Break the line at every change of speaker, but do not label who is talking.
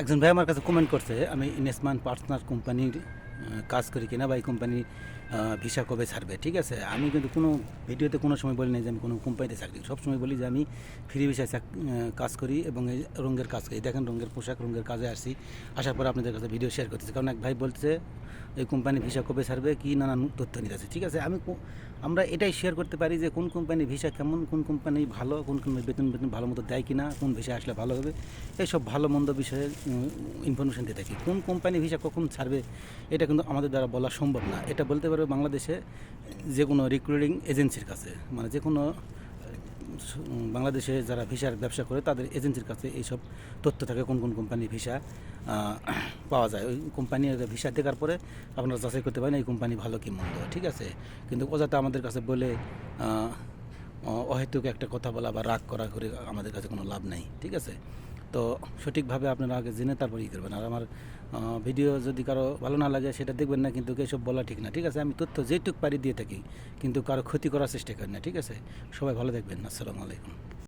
একজন ভাই আমার কাছে কমেন্ট করছে, আমি ইনভেস্টমেন্ট পার্সোনাল কোম্পানির কাজ করি কিনা বা এই কোম্পানি ভিসা কবে ছাড়বে, ঠিক আছে? আমি কিন্তু কোনো ভিডিওতে কোনো সময় বলি না যে আমি কোনো কোম্পানিতে চাকরি সব সময় বলি যে আমি ফ্রি ভিসায় কাজ করি এবং এই রঙের কাজ করি। দেখেন রঙের পোশাক, রঙের কাজে আসি। আসার পর আপনাদের কাছে ভিডিও শেয়ার করতেছি। কারণ এক ভাই বলছে এই কোম্পানি ভিসা কবে ছাড়বে, কি নানান তথ্য নিতে আছে, ঠিক আছে? আমি আমরা এটাই শেয়ার করতে পারি যে কোন কোম্পানি ভিসা কেমন, কোন কোম্পানি ভালো, কোন কোন বেতন বেতন ভালো মতো দেয় কিনা, কোন ভিসা আসলে ভালো হবে, এইসব ভালো মন্দ বিষয়ে ইনফরমেশন দিয়ে থাকি। কোন কোম্পানি ভিসা কখন ছাড়বে, এটা কিন্তু আমাদের দ্বারা বলা সম্ভব না। এটা বলতে পারবে বাংলাদেশে যে কোনো রিক্রুটিং এজেন্সির কাছে মানে যে কোনো বাংলাদেশে যারা ভিসার ব্যবসা করে, তাদের এজেন্সির কাছে এইসব তথ্য থাকে, কোন কোন কোম্পানির ভিসা পাওয়া যায়। ওই কোম্পানির ভিসা দেখার পরে আপনারা যাচাই করতে পারেন, এই কোম্পানি ভালো কি মন্দ, ঠিক আছে? কিন্তু অযথা আমাদের কাছে বলে অহেতুক একটা কথা বলা বা রাগ করা করে আমাদের কাছে কোনো লাভ নেই, ঠিক আছে? তো সঠিকভাবে আপনারা আগে জেনে তারপর ই করবেন। আর আমার ভিডিও যদি কারও ভালো না লাগে সেটা দেখবেন না, কিন্তু এসব বলা ঠিক না। ঠিক আছে? আমি তথ্য যেটুক পারি দিয়ে থাকি, কিন্তু কারও ক্ষতি করার চেষ্টা করি না। ঠিক আছে? সবাই ভালো দেখবেন আসসালামু আলাইকুম।